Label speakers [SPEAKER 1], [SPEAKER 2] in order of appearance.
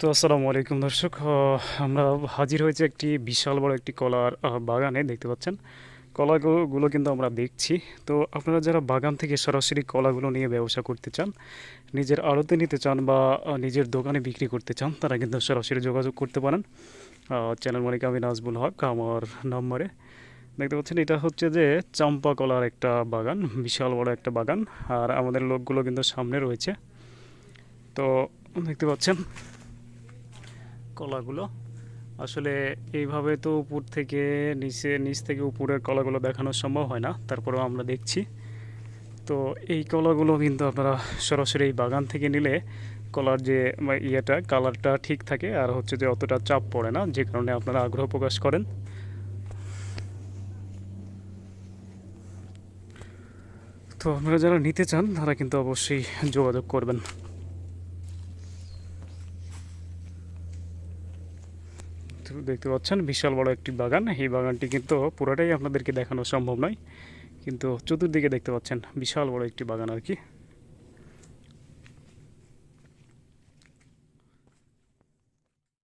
[SPEAKER 1] তো আসসালামু আলাইকুম দর্শক। আমরা হাজির হয়েছে একটি বিশাল বড় একটি কলার বাগানে, দেখতে পাচ্ছেন? কলাগুলো কিন্তু আমরা দেখছি। তো আপনারা যারা বাগান থেকে সরাসরি কলাগুলো নিয়ে ব্যবসা করতে চান, নিজের আড়তে নিতে চান বা নিজের দোকানে বিক্রি করতে চান, তারা কিন্তু সরাসরি যোগাযোগ করতে পারেন। চ্যানেল মালিক আমি নাজবুল হক, আমার নম্বরে। দেখতে পাচ্ছেন, এটা হচ্ছে যে চাম্পা কলার একটা বাগান, বিশাল বড় একটা বাগান, আর আমাদের লোকগুলো কিন্তু সামনে রয়েছে। তো দেখতে পাচ্ছেন কলাগুলো। আসলে এইভাবে তো উপর থেকে নিচে, নিচ থেকে উপরের কলাগুলো দেখানো সম্ভব হয় না, তারপরেও আমরা দেখছি। তো এই কলাগুলো কিন্তু আপনারা সরাসরি এই বাগান থেকে নিলে কলার যে ইয়েটা, কালারটা ঠিক থাকে আর হচ্ছে যে অতটা চাপ পড়ে না, যে কারণে আপনারা আগ্রহ প্রকাশ করেন। তো আপনারা যারা নিতে চান, তারা কিন্তু অবশ্যই যোগাযোগ করবেন। দেখতে পাচ্ছেন, বিশাল বড় একটি বাগান। এই বাগানটি কিন্তু পুরোটাই আপনাদেরকে দেখানো সম্ভব নয়। কিন্তু চতুর্দিকে দেখতে পাচ্ছেন, বিশাল বড় একটি বাগান আর কি।